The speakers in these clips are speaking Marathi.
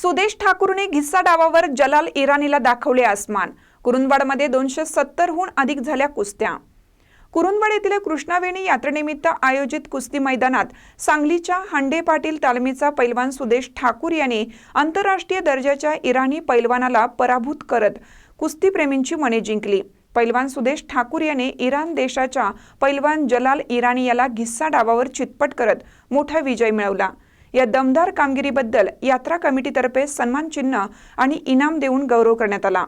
सुदेश ठाकूरने घिस्सा डावावर जलाल इराणीला दाखवले आसमान. कुरुंदवाडमध्ये दोनशे सत्तरहून अधिक झाल्या कुस्त्या. कुरुंदवाड येथील कृष्णावेणी यात्रेनिमित्त आयोजित कुस्ती मैदानात सांगलीच्या हांडे पाटील तालमीचा पैलवान सुदेश ठाकूर यांनी आंतरराष्ट्रीय दर्जाच्या इराणी पैलवानाला पराभूत करत कुस्तीप्रेमींची मने जिंकली. पैलवान सुदेश ठाकूर याने इराण देशाच्या पैलवान जलाल इराणी याला घिस्सा डावावर चितपट करत मोठा विजय मिळवला. या दमदार कामगिरीबद्दल यात्रा कमिटीतर्फे सन्मान चिन्ह आणि इनाम देऊन गौरव करण्यात आला.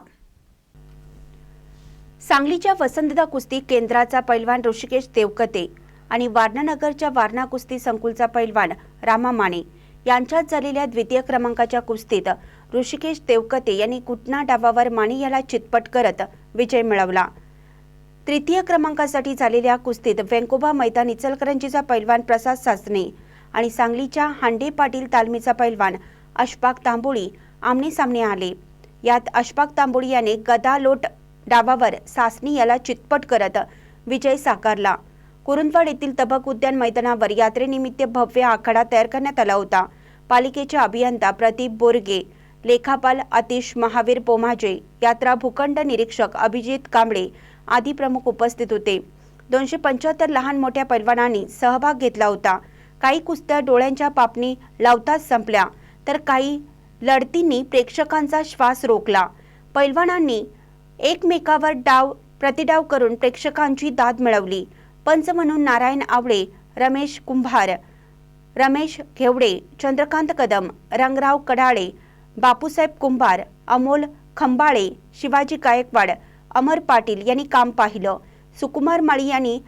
सांगलीच्या वसंतदा कुस्ती केंद्राचा पैलवान ऋषिकेश देवकते आणि वारणानगरच्या वारणा कुस्ती संकुलचा पैलवान रामा माने यांच्यात झालेल्या द्वितीय क्रमांकाच्या कुस्तीत ऋषिकेश देवकते यांनी कुटना डावावर माने याला चितपट करत विजय मिळवला. तृतीय क्रमांकासाठी झालेल्या कुस्तीत वेंकोबा मैदान इचलकरंजीचा पैलवान प्रसाद सासने आणि सांगलीच्या हांडे पाटील तालमीचा पैलवान अशफाक तांबोळी आमने सामने आले. यात अशफाक तांबोळी याने गदालोट डावावर सासनी याला चितपट करत विजय साकारला. कुरुंदवाड येथील तबक उद्यान मैदानावर यात्रेनिमित्त भव्य आखाडा तयार करण्यात आला होता. पालिकेचे अभियंता प्रदीप बोरगे लेखापाल आतिश महावीर पोमाजे यात्रा भूखंड निरीक्षक अभिजित कांबळे आदी प्रमुख उपस्थित होते. दोनशे पंच्याहत्तर लहान मोठ्या पैलवानांनी सहभाग घेतला होता. काही कुस्त्या डोळ्यांच्या पापणी लावताच संपल्या. तर काही लढतींनी प्रेक्षकांचा श्वास रोखला. पैलवानांनी एकमेकावर डाव प्रतिडाव करून प्रेक्षकांची दाद मिळवली. पंच म्हणून नारायण आवळे रमेश कुंभार रमेश घेवडे चंद्रकांत कदम रंगराव कडाळे बापूसाहेब कुंभार अमोल खंबाळे शिवाजी गायकवाड अमर पाटील यांनी काम पाहिलं. सुकुमार माळी यांनी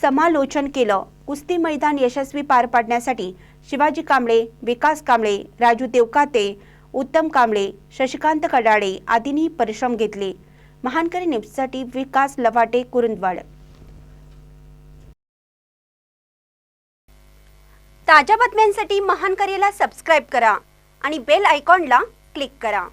समालोचन केलं. कुस्ती मैदान यशस्वी पार पाडण्यासाठी शिवाजी कांबळे विकास कांबळे राजू देवकाते उत्तम कांबळे शशिकांत कडाळे आदींनी परिश्रम घेतले. महानकरी न्यूजसाठी विकास लवाटे कुरुंदवाड. ताज्या बातम्यांसाठी महानकरीला सबस्क्राईब करा आणि बेल आयकॉनला क्लिक करा.